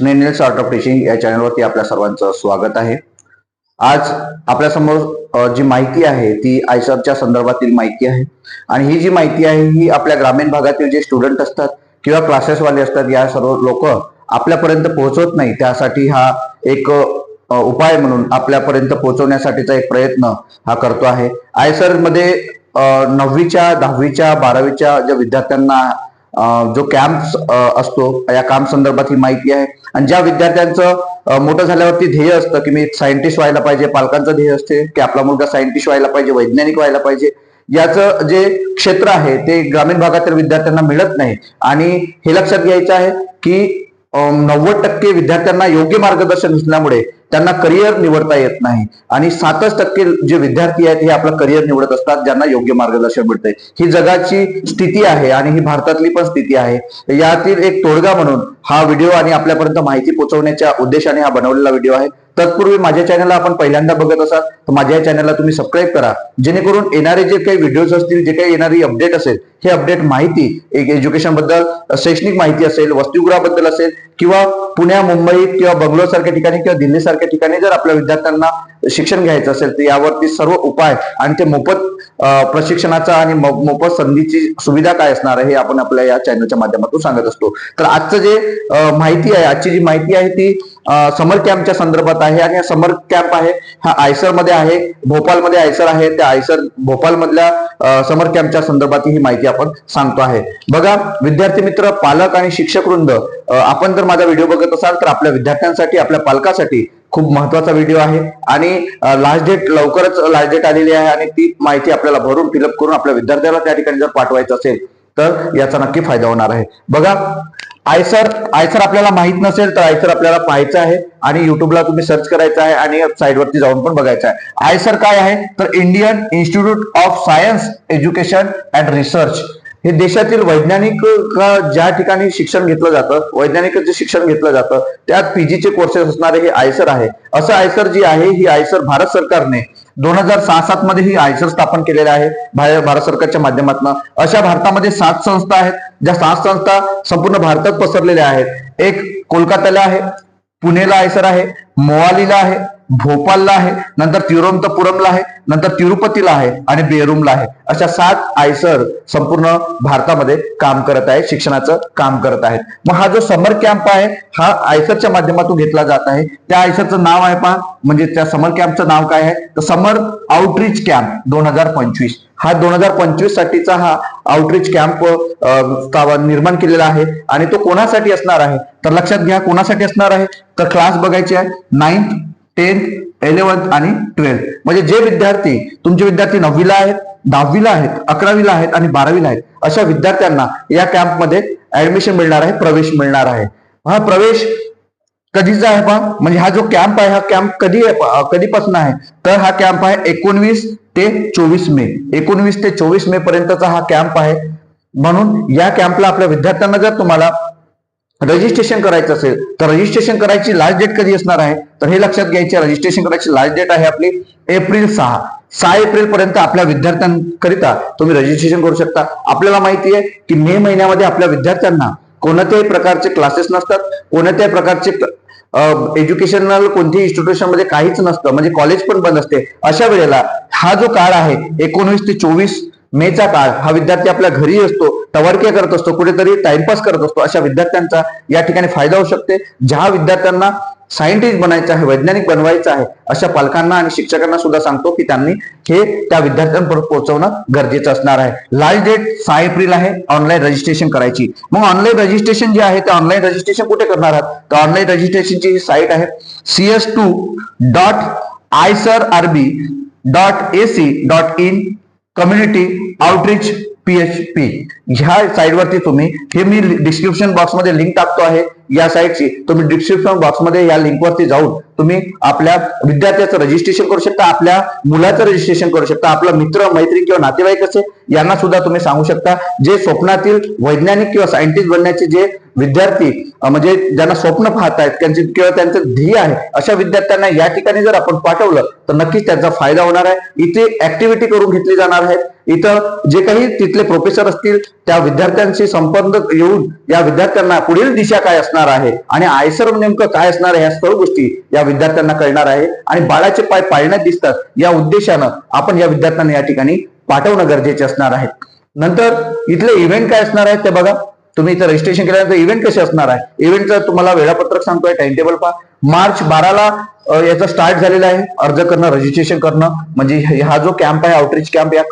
स्नेनेल्स art of teaching या चॅनलवरती आपल्या सर्वांचं स्वागत आहे. आज आपल्यासमोर जी माहिती आहे ती आयसरच्या संदर्भातील माहिती आहे. आणि ही जी माहिती आहे ही आपल्या ग्रामीण भागातील जे स्टुडंट असतात किंवा क्लासेसवाले असतात या सर्व लोक आपल्यापर्यंत पोहोचवत नाही. त्यासाठी हा एक उपाय म्हणून आपल्यापर्यंत पोहोचवण्यासाठीचा एक प्रयत्न हा करतो आहे. आयसरमध्ये नववीच्या दहावीच्या बारावीच्या ज्या विद्यार्थ्यांना जो कॅम्प असतो या काम संदर्भात ही माहिती आहे. आणि ज्या विद्यार्थ्यांचं मोठं झाल्यावरती ध्येय असतं की मी सायंटिस्ट व्हायला पाहिजे पालकांचं ध्येय असते की आपला मुलगा सायंटिस्ट व्हायला पाहिजे वैज्ञानिक व्हायला पाहिजे याचं जे क्षेत्र आहे ते ग्रामीण भागातील विद्यार्थ्यांना मिळत नाही. आणि हे लक्षात घ्यायचं आहे की नव्वद टक्के विद्यार्थ्यांना योग्य मार्गदर्शन नसल्यामुळे त्यांना करिअर निवडता येत नाही. आणि सातच टक्के जे विद्यार्थी आहेत हे आपलं करिअर निवडत असतात ज्यांना योग्य मार्गदर्शन मिळतंय. ही जगाची स्थिती आहे आणि ही भारतातली पण स्थिती आहे. यातील एक तोडगा म्हणून हा व्हिडिओ आणि आपल्यापर्यंत माहिती पोहोचवण्याच्या उद्देशाने हा बनवलेला व्हिडिओ आहे. तत्पूर्वी माझ्या चॅनलला आपण पहिल्यांदा बघत असाल तर माझ्या या चॅनलला तुम्ही सबस्क्राईब करा. जेणेकरून येणारे जे काही व्हिडिओज असतील जे काही येणारी अपडेट असेल हे अपडेट माहिती एक एज्युकेशनबद्दल शैक्षणिक माहिती असेल वसतिगृहाबद्दल असेल किंवा पुण्या मुंबई किंवा बंगलोर सारख्या ठिकाणी किंवा दिल्ली सारख्या ठिकाणी जर आपल्या विद्यार्थ्यांना शिक्षण घ्यायचं असेल तर यावरती सर्व उपाय आणि ते मोफत प्रशिक्षणाचा आणि मोफत संधीची सुविधा काय असणार आहे हे आपण आपल्या या चॅनलच्या माध्यमातून सांगत असतो. तर आजचं जे माहिती आहे आजची जी माहिती आहे ती समर कॅम्पच्या संदर्भात आहे आणि समर कॅम्प आहे हा आयसरमध्ये आहे भोपालमध्ये आयसर आहे त्या आयसर भोपालमधल्या समर कॅम्पच्या संदर्भात ही माहिती आपण सांगतो आहे. बघा विद्यार्थी मित्र पालक आणि शिक्षक वृंद आपण जर माझा व्हिडिओ बघत असाल तर आपल्या विद्यार्थ्यांसाठी आपल्या पालकासाठी खूप महत्त्वाचा व्हिडिओ आहे. आणि लास्ट डेट लवकरच लास्ट डेट आलेली आहे आणि ती माहिती आपल्याला भरून फिलअप करून आपल्या विद्यार्थ्याला त्या ठिकाणी जर पाठवायचं असेल तर याचा नक्की फायदा होणार आहे. बघा आयसर आयसर आपल्याला माहीत नसेल तर आयसर आपल्याला पाहायचं आहे आणि युट्यूबला तुम्ही सर्च करायचं आहे आणि साईडवरती जाऊन पण बघायचं आहे. आयसर काय आहे? तर Indian institute of science education and research हे देशातील वैज्ञानिक ज्या ठिकाणी शिक्षण घेतलं जातं वैज्ञानिक जे शिक्षण घेतलं जातं त्यात पीजीचे कोर्सेस असणारे हे आयसर आहे. असं आयसर जी आहे ही आयसर भारत सरकारने दोन हजार सहा सात मध्ये ही आयसर स्थापन केलेलं आहे बाहेर भारत सरकारच्या माध्यमातून. अशा भारतामध्ये सात संस्था आहेत ज्या सात संस्था संपूर्ण भारतात पसरलेल्या आहेत. एक कोलकात्याला आहे पुणेला आयसर आहे मोहालीला आहे भोपालला आहे नंतर तिरुवनंतपुरमला आहे नंतर तिरुपतीला आहे आणि बेरूमला आहे. अशा सात आयसर संपूर्ण भारतामध्ये काम करत आहे शिक्षणाचं काम करत आहेत. मग हा जो समर कॅम्प आहे हा आयसरच्या माध्यमातून घेतला जात आहे. त्या आयसरचं नाव आहे पहा म्हणजे त्या समर कॅम्पचं नाव काय आहे? तर समर आउटरीच कॅम्प दोन हजार पंचवीस. हा दोन हजार पंचवीस साठीचा हा आउटरीच कॅम्प निर्माण केलेला आहे आणि तो कोणासाठी असणार आहे? तर लक्षात घ्या कोणासाठी असणार आहे? तर क्लास बघायचे आहे. नाईन्थ टेन्थ इलेव्हन्थ आणि ट्वेल्थ म्हणजे जे विद्यार्थी तुमचे विद्यार्थी नववीला आहेत दहावीला आहेत अकरावीला आहेत आणि बारावीला आहेत अशा विद्यार्थ्यांना या कॅम्पमध्ये ऍडमिशन मिळणार आहे प्रवेश मिळणार आहे. हा प्रवेश कधीचा आहे पहा? म्हणजे हा जो कॅम्प आहे हा कॅम्प कधी कधीपासून आहे? तर हा कॅम्प आहे एकोणवीस ते चोवीस मे. एकोणवीस ते चोवीस मे पर्यंतचा हा कॅम्प आहे. म्हणून या कॅम्पला आपल्या विद्यार्थ्यांना जर तुम्हाला रजिस्ट्रेशन करायचं असेल तर रजिस्ट्रेशन करायची लास्ट डेट कधी असणार आहे? तर हे लक्षात घ्यायचे रजिस्ट्रेशन करायची लास्ट डेट आहे आपली एप्रिल सहा. सहा एप्रिल पर्यंत आपल्या विद्यार्थ्यांकरिता तुम्ही रजिस्ट्रेशन करू शकता. आपल्याला माहिती आहे की मे महिन्यामध्ये आपल्या विद्यार्थ्यांना कोणत्याही प्रकारचे क्लासेस नसतात कोणत्याही प्रकारचे एज्युकेशनल कोणत्याही इन्स्टिट्यूशनमध्ये काहीच नसतं म्हणजे कॉलेज पण बंद असते. अशा वेळेला हा जो काळ आहे एकोणवीस ते चोवीस मेचा काळ हा विद्यार्थी आपल्या घरी असतो टवर्के करत असतो कुठेतरी टाइमपास करत असतो अशा विद्यार्थ्यांचा या ठिकाणी फायदा होऊ शकते. ज्या विद्यार्थ्यांना सायंटिस्ट बनायचं आहे वैज्ञानिक बनवायचं आहे अशा पालकांना आणि शिक्षकांना सुद्धा सांगतो की त्यांनी हे त्या विद्यार्थ्यांपर्यंत पोहोचवणं गरजेचं असणार आहे. लास्ट डेट सहा एप्रिल आहे ऑनलाईन रजिस्ट्रेशन करायची. मग ऑनलाईन रजिस्ट्रेशन जे आहे ते ऑनलाईन रजिस्ट्रेशन कुठे करणार आहात? तर ऑनलाईन रजिस्ट्रेशनची ही साईट आहे C S two dot IISER RB dot A C dot in community outreach PHP ह्या साईटवरती तुम्ही हे मी डिस्क्रिप्शन बॉक्समध्ये लिंक टाकतो आहे. या साईटची तुम्ही डिस्क्रिप्शन बॉक्समध्ये या लिंकवरती जाऊन तुम्ही आपल्या विद्यार्थ्याचं रजिस्ट्रेशन करू शकता आपल्या मुलाचं रजिस्ट्रेशन करू शकता आपला मित्र मैत्रीण किंवा नातेवाईक असे यांना सुद्धा तुम्ही सांगू शकता. जे स्वप्नातील वैज्ञानिक किंवा सायंटिस्ट बनण्याचे जे विद्यार्थी म्हणजे ज्यांना स्वप्न पाहत आहेत त्यांचे किंवा त्यांचं ध्येय आहे अशा विद्यार्थ्यांना या ठिकाणी जर आपण पाठवलं तर नक्कीच त्याचा फायदा होणार आहे. इथे ऍक्टिव्हिटी करून घेतली जाणार आहेत. इथं जे काही तिथले प्रोफेसर असतील त्या विद्यार्थ्यांशी संपर्क येऊन या विद्यार्थ्यांना पुढील दिशा काय असणार आहे आणि आयसर नेमकं काय असणार आहे ह्या सर्व गोष्टी या विद्यार्थ्यांना कळणार आहे. आणि बाळाचे पाय पाळण्यात दिसतात या उद्देशानं आपण या विद्यार्थ्यांना या ठिकाणी पाठवणं गरजेचे असणार आहे. नंतर इथले इव्हेंट काय असणार आहेत ते बघा. तुम्ही इथं रजिस्ट्रेशन केल्यानंतर इव्हेंट कसे असणार आहे? इव्हेंटचं तुम्हाला वेळापत्रक सांगतोय टाइम टेबल पहा. मार्च बाराला याचं याचा स्टार्ट झालेला आहे. अर्ज करणं रजिस्ट्रेशन करणं. म्हणजे हा जो कॅम्प आहे आउटरीच कॅम्प या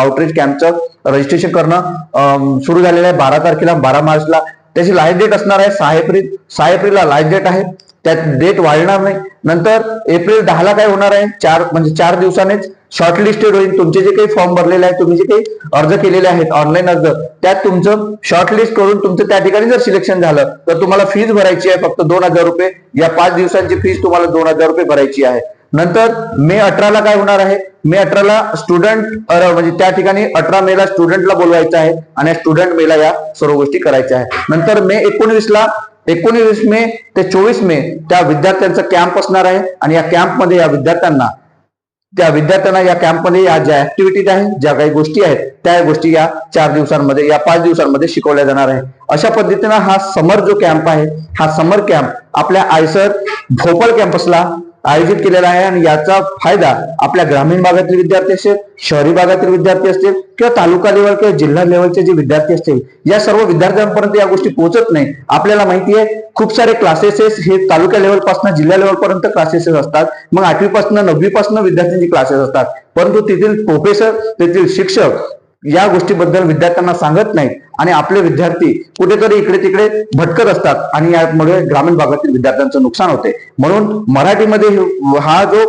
आउटरीच कॅम्पचं रजिस्ट्रेशन करणं सुरू झालेलं आहे बारा तारखेला बारा मार्चला. त्याची लाईव्ह डेट असणार आहे सहा एप्रिल सहा एप्रिलला लाईव्ह डेट आहे. त्यात डेट वाढणार नाही. नंतर एप्रिल दहाला काय होणार आहे? चार म्हणजे चार दिवसानेच शॉर्टलिस्टेड होईल. तुमचे जे काही फॉर्म भरलेले आहेत तुम्ही जे काही अर्ज केलेले आहेत ऑनलाईन अर्ज त्यात तुमचं शॉर्टलिस्ट करून तुमचं त्या ठिकाणी जर सिलेक्शन झालं तर तुम्हाला फीज भरायची आहे फक्त दोन हजार रुपये. या पाच दिवसांची फीज तुम्हाला दोन हजार रुपये भरायची आहे. नंतर मे अठराला काय होणार आहे? मे अठराला स्टुडंट म्हणजे त्या ठिकाणी अठरा मेला स्टुडंटला बोलवायचं आहे आणि स्टुडंट मेला या सर्व गोष्टी करायच्या आहेत नंतर मे एकोणवीसला एकोणीस मे ते चोवीस मे त्या विद्यार्थ्यांचा कॅम्प असणार आहे आणि या कॅम्पमध्ये या विद्यार्थ्यांना त्या विद्यार्थ्यांना या कॅम्पमध्ये या ज्या ऍक्टिव्हिटीज आहेत ज्या काही गोष्टी आहेत त्या गोष्टी या चार दिवसांमध्ये या पाच दिवसांमध्ये शिकवल्या जाणार आहे. अशा पद्धतीनं हा समर जो कॅम्प आहे हा समर कॅम्प आपल्या आयसर भोपाळ कॅम्पसला आयोजित केलेला आहे आणि याचा फायदा आपल्या ग्रामीण भागातील विद्यार्थी असतील शहरी भागातील विद्यार्थी असतील किंवा तालुका लेवल किंवा जिल्हा लेवलचे जे विद्यार्थी असतील या सर्व विद्यार्थ्यांपर्यंत या गोष्टी पोहोचत नाही. आपल्याला माहिती आहे खूप सारे क्लासेसेस हे तालुका लेवलपासून जिल्हा लेवल पर्यंत क्लासेसेस असतात. मग आठवीपासून नववीपासून विद्यार्थ्यांचे क्लासेस असतात. परंतु तेथील प्रोफेसर तेथील शिक्षक या गोष्टीबद्दल विद्यार्थ्यांना सांगत नाहीत. आणि आपले विद्यार्थी कुठेतरी इकडे तिकडे भटकत असतात. आणि यामुळे ग्रामीण भागातील विद्यार्थ्यांचं नुकसान होते. म्हणून मराठीमध्ये हा जो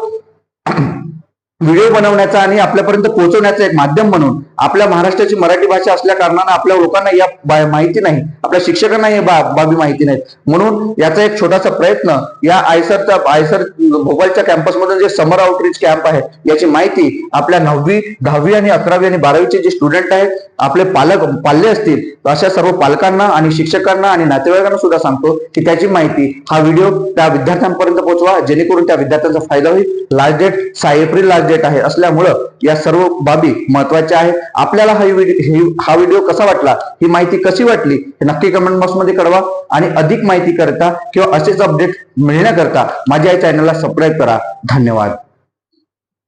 व्हिडिओ बनवण्याचा आणि आपल्यापर्यंत पोहोचवण्याचं एक माध्यम म्हणून आपल्या महाराष्ट्राची मराठी भाषा असल्या कारणानं आपल्या लोकांना या माहिती नाही. आपल्या शिक्षकांना या बा- बाबी माहिती नाहीत. म्हणून याचा एक छोटासा प्रयत्न या आयसरचा आयसर भोपाळच्या कॅम्पसमधून जे समर आउटरीच कॅम्प आहे याची माहिती आपल्या नववी दहावी आणि अकरावी आणि बारावीचे जे स्टुडंट आहेत आपले पालक पाल्ले असतील अशा सर्व पालकांना आणि शिक्षकांना आणि नातेवाईकांना सुद्धा सांगतो की त्याची माहिती हा व्हिडिओ त्या विद्यार्थ्यांपर्यंत पोहोचवा जेणेकरून त्या विद्यार्थ्यांचा फायदा होईल. लास्ट डेट सहा एप्रिल लास्ट डेट आहे असल्यामुळं या सर्व बाबी महत्त्वाच्या आहेत. आपल्याला हा व्हिडिओ हा व्हिडिओ कसा वाटला? ही माहिती कशी वाटली? हे नक्की कमेंट बॉक्समध्ये कळवा आणि अधिक माहिती करता किंवा असेच अपडेट मिळण्याकरता माझ्या या चॅनलला सबस्क्राईब करा. धन्यवाद.